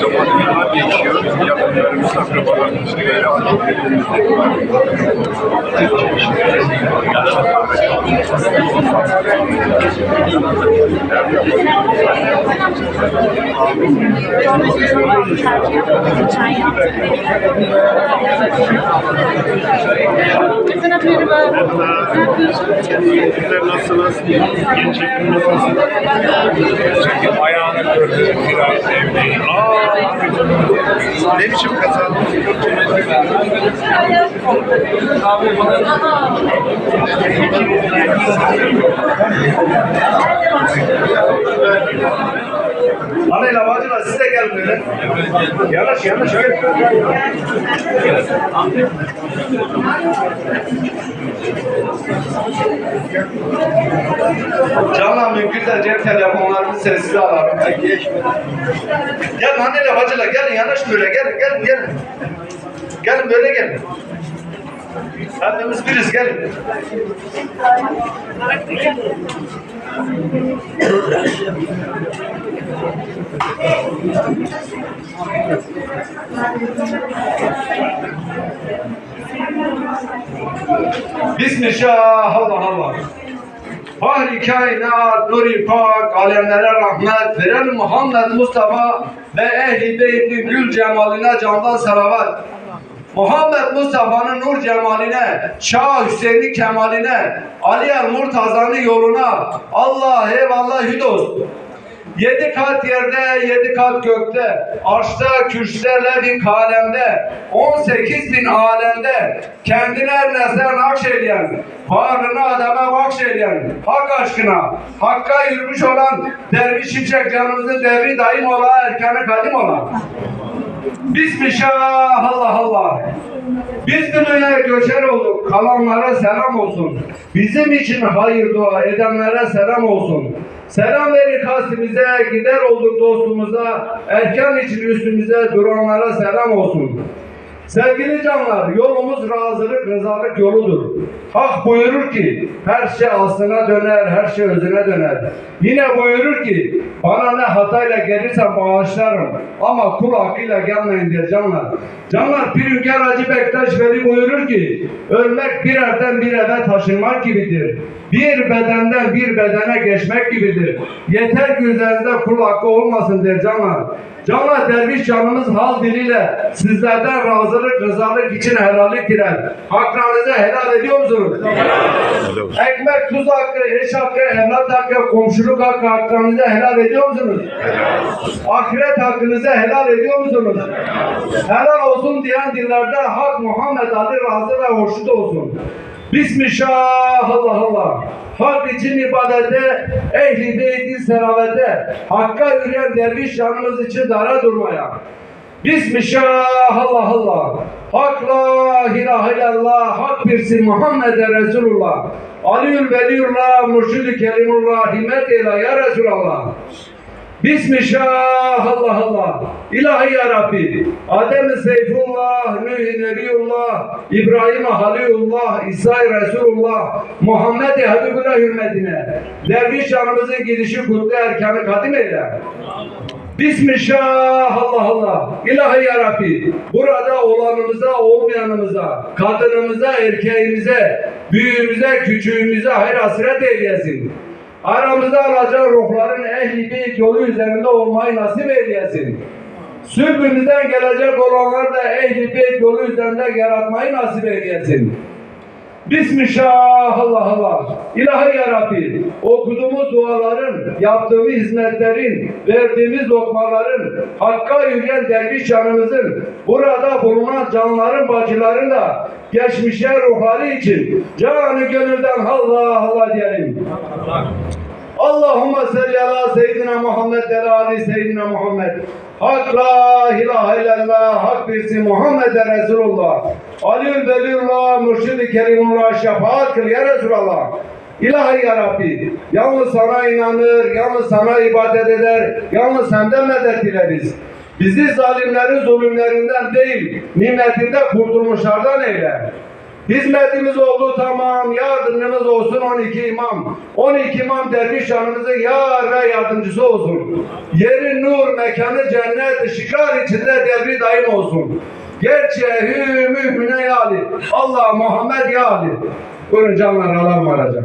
Çok zamanlar geçiyor. Yakınlarımız, akrabalarımız gibi. Sizler nasılsınız? Genç çekim nasılsınız? Çünkü ayağını kırdı. Biraz evdeyim. Aa, ne biçim kaza? Anayla bacılar siz de gelin böyle. Yanaş yanaş gel. Canla mümkünse cep telefonlarını sessize alalım. Gel anneyle bacılar gelin yanaş böyle gelin gelin gelin. Gelin böyle gelin. Hepimiz biriz gelin. Bismillah Allah Allah. Fahri kainat, nuri pak, alemlere rahmet, veren Muhammed Mustafa ve ehli beytin gül cemaline candan salavat. Muhammed Mustafa'nın nur cemaline, Şah Hüseyin'in kemaline, Ali Er Murtaza'nın yoluna, Allah eyvallah hüdos. Yedi kat yerde, yedi kat gökte, arşta, kürşlerle bir kalemde, on sekiz bin alemde, kendine nezer nakşeyleyen, varlığını adama bakşeyleyen, hak aşkına, hakka yürümüş olan, derviş içecek canımızın devri daim ola, erkanı kadim ola. Bismillah Allah Allah. Biz dünyaya göçer olduk. Kalanlara selam olsun. Bizim için hayır dua edenlere selam olsun. Selam verir hasimize, gider olduk dostumuza, erken için üstümüze duranlara selam olsun. Sevgili canlar, yolumuz razılık, rızalık yoludur. Hak buyurur ki, her şey aslına döner, her şey özüne döner. Yine buyurur ki, bana ne hatayla gelirsen bağışlarım. Ama kul hakkıyla gelmeyin diye canlar. Canlar, Pirünger Hacı Bektaş Veli buyurur ki, ölmek bir yerden bir eve taşınmak gibidir. bir bedenden bir bedene geçmek gibidir. Yeter ki üzerinizde kul hakkı olmasın der canlar. Canlar derviş canımız hal diliyle sizlerden razılık, rızalık için helallik diler. Haklarınızı helal ediyor musunuz? Ekmek, tuz hakkı, eş hakkı, evlat hakkı, komşuluk hakkı haklarınızı helal ediyor musunuz? Ahiret hakkınızı helal ediyor musunuz? Helal olsun diyen dillerde hak Muhammed Ali razı ve hoşnut olsun. Bismillah Allah Allah. Hak için ibadete, ehli beyti seravete, hakka yürüyen derviş yanımız için dara durmaya. Bismillah Allah Allah. Hak la ilahe illallah. Hak birsin Muhammed Resulullah. Aliül Veliyullah. Mürşid-i Kerimullah. Himmet eyle ya Resulallah. Bismillah Allah Allah. İlahi ya Rabbi. Adem Seyfullah, Nuh Nebiyullah, İbrahim Halilullah, İsa Resulullah, Muhammed Habibullah hürmetine. Derviş canımızın gidişi kutlu erkanı kadim eyle. Bismillah Allah Allah. İlahi ya Rabbi. Burada olanımıza, olmayanımıza, kadınımıza, erkeğimize, büyüğümüze, küçüğümüze hayır hasret eylesin. Aramızda alacak ruhların ehli beyt yolu üzerinde olmayı nasip eylesin. Sürbümüzden gelecek olanlar da ehli beyt yolu üzerinde yaratmayı nasip eylesin. Bismillah Allah Allah. İlahi ya. Okuduğumuz duaların, yaptığımız hizmetlerin, verdiğimiz lokmaların, hakka yürüyen derviş canımızın, burada bulunan canların, bacıların da geçmişler ruhları için canı gönülden Allah Allah diyelim. Allahümme salli ala seyyidina Muhammed ve ali seyyidina Muhammed. Hak la ilahe illallah, hak birisi Muhammed Resulullah. Aliül veliyullah, mürşid-i kerimullah, şefaat kıl ya Resulallah. İlahi ya Rabbi, yalnız sana inanır, yalnız sana ibadet eder, yalnız senden medet dileriz. Bizi zalimlerin zulümlerinden değil, nimetinde kurtulmuşlardan eyle. Hizmetimiz oldu tamam, yardımcımız olsun 12 imam. 12 imam derviş yanımızın yar ve yardımcısı olsun. Yeri nur, mekanı cennet, şikar içinde devri daim olsun. Gerçeği mühmine yali. Allah Muhammed yali. Buyurun canlar alan varacak.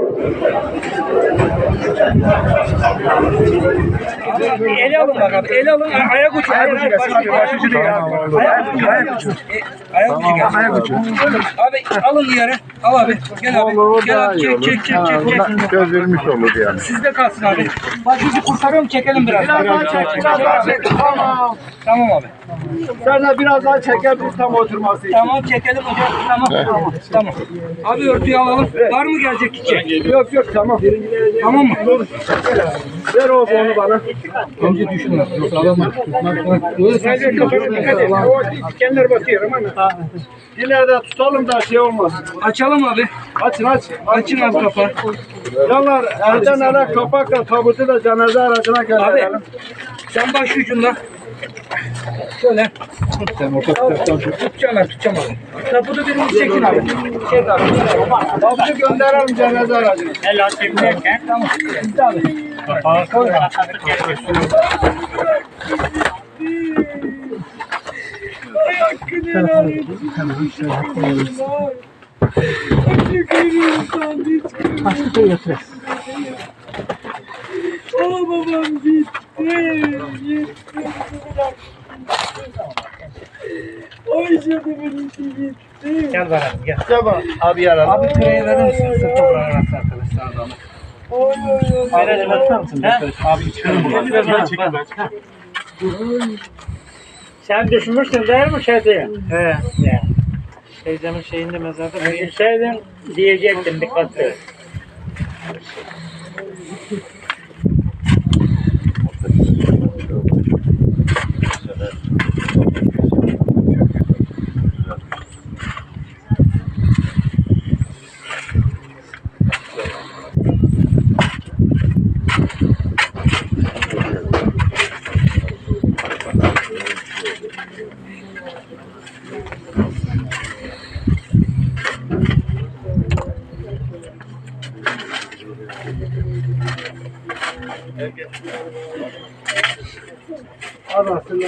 Ele alın. Ay- Ayak ucu. Ayak gelsin. Ayak değil abi. Ayak ucu. Ayak ucu. E, Ayak ucu. Abi alın yere. Al abi. Gel abi. Gel abi. Çek çek çek çek. çek. Vermiş olur yani. Sizde kalsın abi. Başucu kurtarıyorum. Çekelim biraz. Biraz daha çek. Biraz daha çek. Tamam. Tamam abi. Sen biraz daha çeker biz tam oturması için. Tamam çekelim hocam. Tamam. Tamam. Abi örtüyü alalım. Var mı gelecek çiçek? Yok yok tamam. Tamam mı? Ver o onu bana. Önce düşünün. Yoksa alamam. Sadece kafanı dikkat et. O dikenler batıyor ama. İleride tutalım da şey olmaz. Açalım abi. Açın aç. Açın abi kapağı. Yanlar elden ele kapakla tabutu da cenaze aracına Abi gönderelim. sen baş ucundan şöyle sen orta tutacağım ben tutacağım abi. Taputu birimiz çekin abi. Çek abi. Tabutu gönderelim cenaze aracına. El açıklarken tamam. Bitti abi. Koy. Gel bana gel. Tamam. Abi yaralım. Abi küreği verir misin? Sırt toprağına rastlı arkadaşlar adamı. Verelim atar mısın? Abi çıkarım. Sen düşmüşsün değil mi şeyde? He. Ya. Teyzemin şeyinde mezarda Düşseydin diyecektim dikkatli.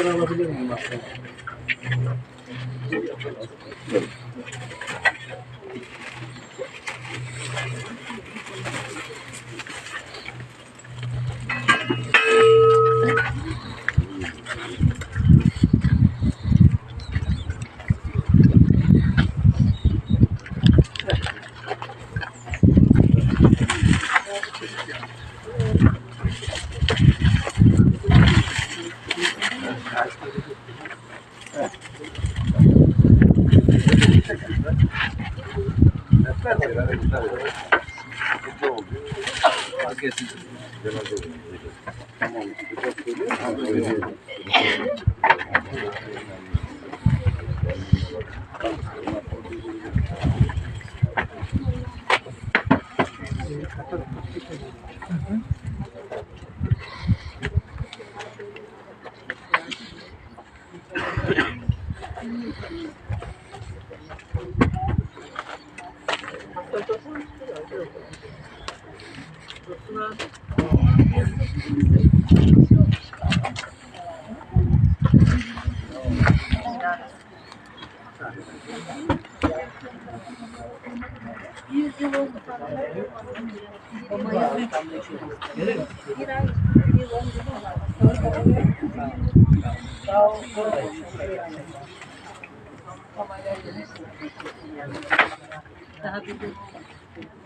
ना बस ये मामा Mm-hmm.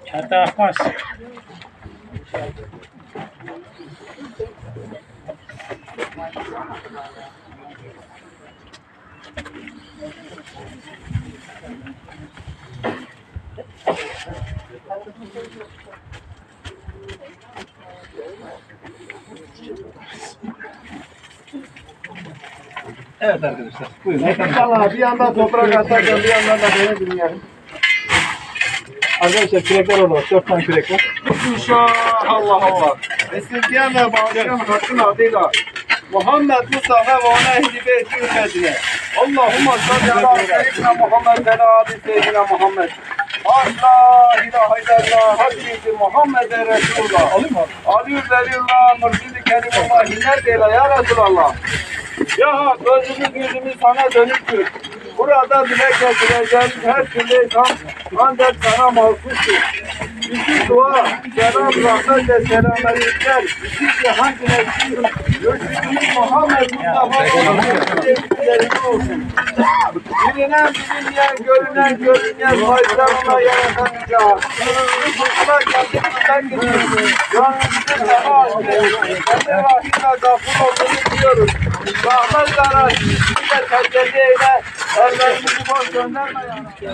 छाता पास Thank. Evet arkadaşlar. Buyurun. Valla bir yandan toprak atarken bir yandan da beni dinleyelim. Arkadaşlar kürekler orada. Dört tane kürek var. İnşallah Allah. Esirgeyen ve bağlayan hakkın adıyla Muhammed Mustafa ve ona ehli beyti ümmetine. Allahümme salli ala seyyidina Muhammed ve ala seyyidina Muhammed. Allah ilahe illallah Hazreti Muhammed Resulullah. Alayım mı? Aliyü velillah mürşidi kerimullah neredeyle ya Resulallah. Ya gözümüz yüzümüz sana dönüktür. Burada dile getireceğim her türlü kan ancak sana mahsustur. Bütün dua, selam, rahmet ve selametlikler, bütün cihan güneşi, Mürşidimiz Muhammed Mustafa Allah'ın olsun. Bilinen, bilinmeyen, görünen, görünmeyen, faydalarına yaratan cihan. Kutlar kendimizden gidiyoruz. Canımızı sana açtık. Kendi rahimle gafur olduğunu biliyoruz. Rahmetlara sizinle tecelli eyle. Ellerimizi boş gönderme ya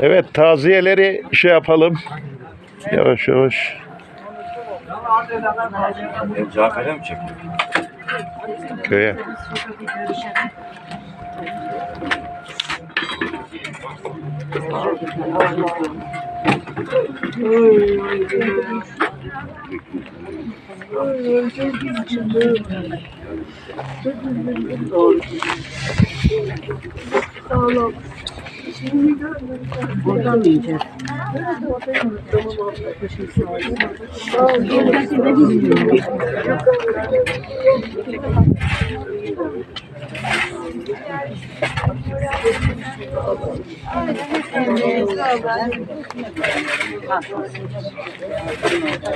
Evet taziyeleri şey yapalım. Yavaş yavaş. Cafer'e mi çekiyor? Köye. Buradan mı yiyeceğiz?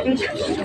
Beş kişi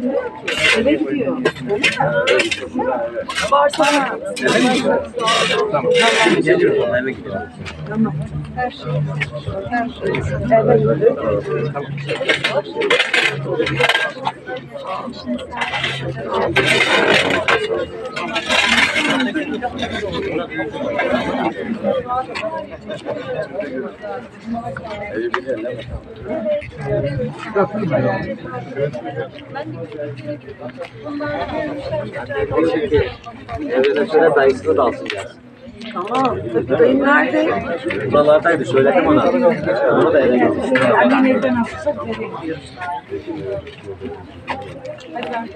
gitmiyor ki. Eve gidiyor. Öyle. Tamam. Tamam. Her şey. Her şey. Eve gidiyoruz. Tamam. Şimdi sen... Evde de şöyle dayısını da alsın gelsin. Tamam. Öbür dayım nerede? Buralardaydı. Söyledim ona. Onu da eve getirdim. Annem evden atsa vereyim. Hadi ben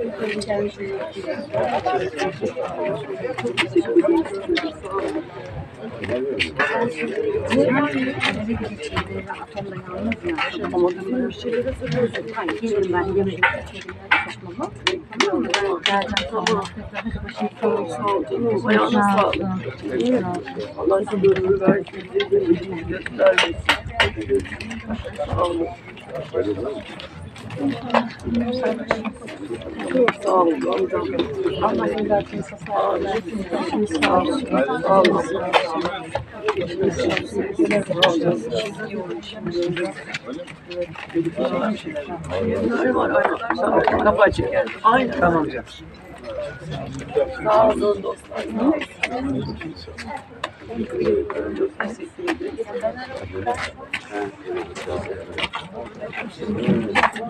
ama bir şeylere sarıyorsun. Hayır, gelirim ben yemek yapmamı. Tamam mı? Ben geleceğim tamam. Tamam, sağ ol canım. Ayağına sağlık. Allah size ömür versin. Size de ömür versin. Sağ olun. Sağ olun. Allah evlatınıza. Sağ olun. Kapı açık yani. Aynen. Tamam canım. Sağ olun dostlar. Merci.